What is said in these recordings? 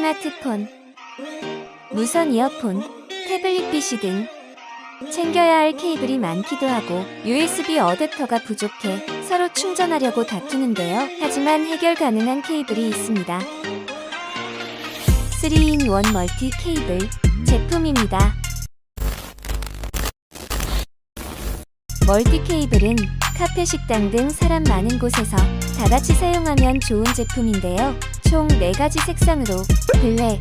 스마트폰, 무선 이어폰, 태블릿 PC 등 챙겨야 할 케이블이 많기도 하고 USB 어댑터가 부족해 서로 충전하려고 다투는데요. 하지만 해결 가능한 케이블이 있습니다. 3in1 멀티 케이블 제품입니다. 멀티 케이블은 카페, 식당 등 사람 많은 곳에서 다 같이 사용하면 좋은 제품인데요. 총 4가지 색상으로 블랙,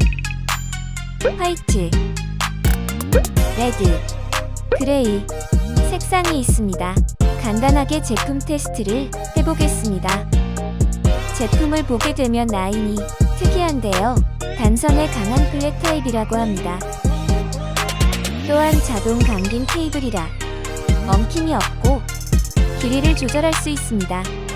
화이트, 레드, 그레이 색상이 있습니다. 간단하게 제품 테스트를 해보겠습니다. 제품을 보게 되면 라인이 특이한데요. 단선에 강한 플랫 타입이라고 합니다. 또한 자동 감긴 케이블이라 엉킴이 없고 길이를 조절할 수 있습니다.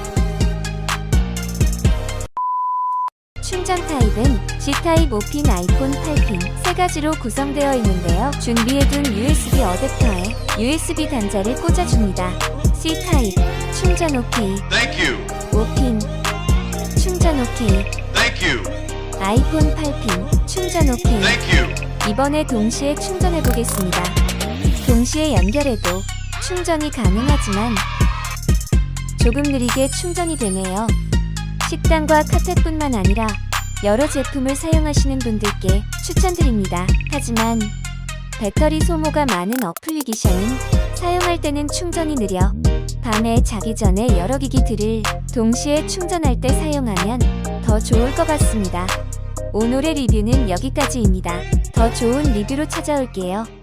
충전 타입은 G타입 5핀 아이폰 8핀 세 가지로 구성되어 있는데요. 준비해둔 USB 어댑터에 USB 단자를 꽂아줍니다. C타입 충전 OK Thank you. 5핀 충전 OK Thank you. 아이폰 8핀 충전 OK Thank you. 이번에 동시에 충전해 보겠습니다. 동시에 연결해도 충전이 가능하지만 조금 느리게 충전이 되네요. 식당과 카페뿐만 아니라 여러 제품을 사용하시는 분들께 추천드립니다. 하지만 배터리 소모가 많은 어플리케이션은 사용할 때는 충전이 느려 밤에 자기 전에 여러 기기들을 동시에 충전할 때 사용하면 더 좋을 것 같습니다. 오늘의 리뷰는 여기까지입니다. 더 좋은 리뷰로 찾아올게요.